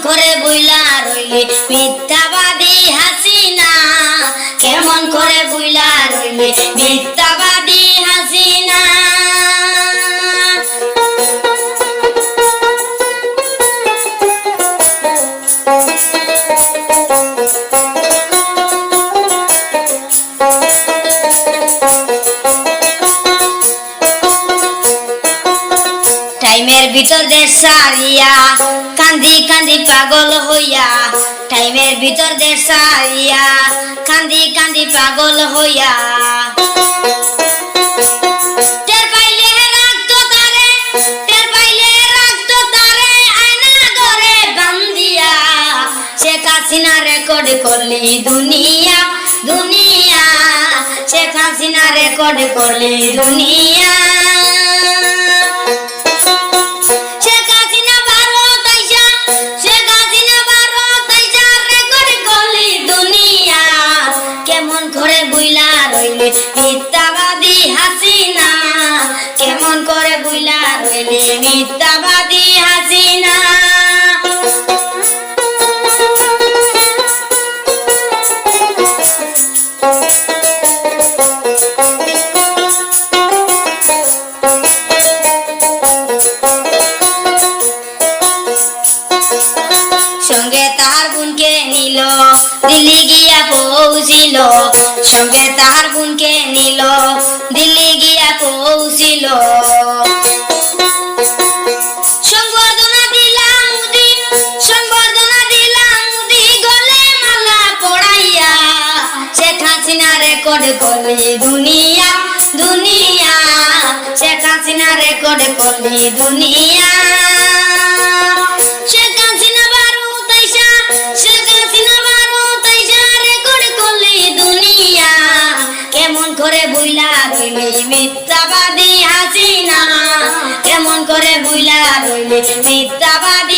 করে বইলা রইলি। মিথ্যাবাদী হাসিনা কেমন করে বইলা রইলি? মিথ্যা ভিতর দেশ সারিয়া, কান্দি কান্দি পাগল হইয়া, টাইমের ভিতর দেশ সারিয়া, কান্দি কান্দি পাগল হইয়া। করলি দুনিয়া দুনিয়া। শেখ হাসিনা রেকর্ড করলি দুনিয়া। করে বুইলা রইলে মিথ্যাবাদী হাসিনা। সঙ্গে তাহার বোনকে নিল, দিল্লি গিয়া পৌঁছিল। সঙ্গে তাহার বোনকে নিল, দিল্লি গিয়া পৌঁছিল। রেকর্ড করলি দুনিয়া দুনিয়া। শেখ হাসিনা রেকর্ড করলি দুনিয়া। রেকর্ড করলি দুনিয়া। মিথ্যাবাদী হাসিনা? কেমন করে বুইলা রইলি মিথ্যাবাদী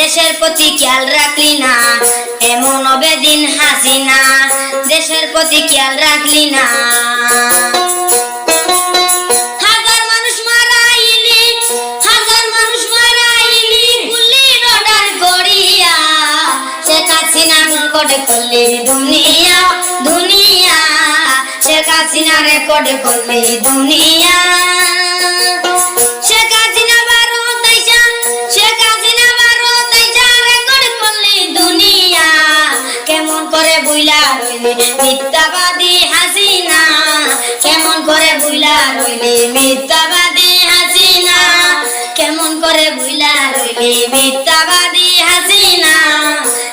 দেশের প্রতি খেয়াল রাখলি না, এমন অবেদিন হাসিনা। দেশের প্রতি খেয়াল রাখলি না। দুনিয়া দুনিয়া। শেখ হাসিনা রেকর্ড করলি দুনিয়া। মিথ্যাবাদী হাসিনা, কেমন করে বুইলা রইলি? মিথ্যাবাদী হাসিনা, কেমন করে বুইলা রইলি? মিথ্যাবাদী হাসিনা,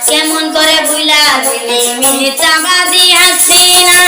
কেমন করে বুইলা রইলি? মিথ্যাবাদী হাসিনা।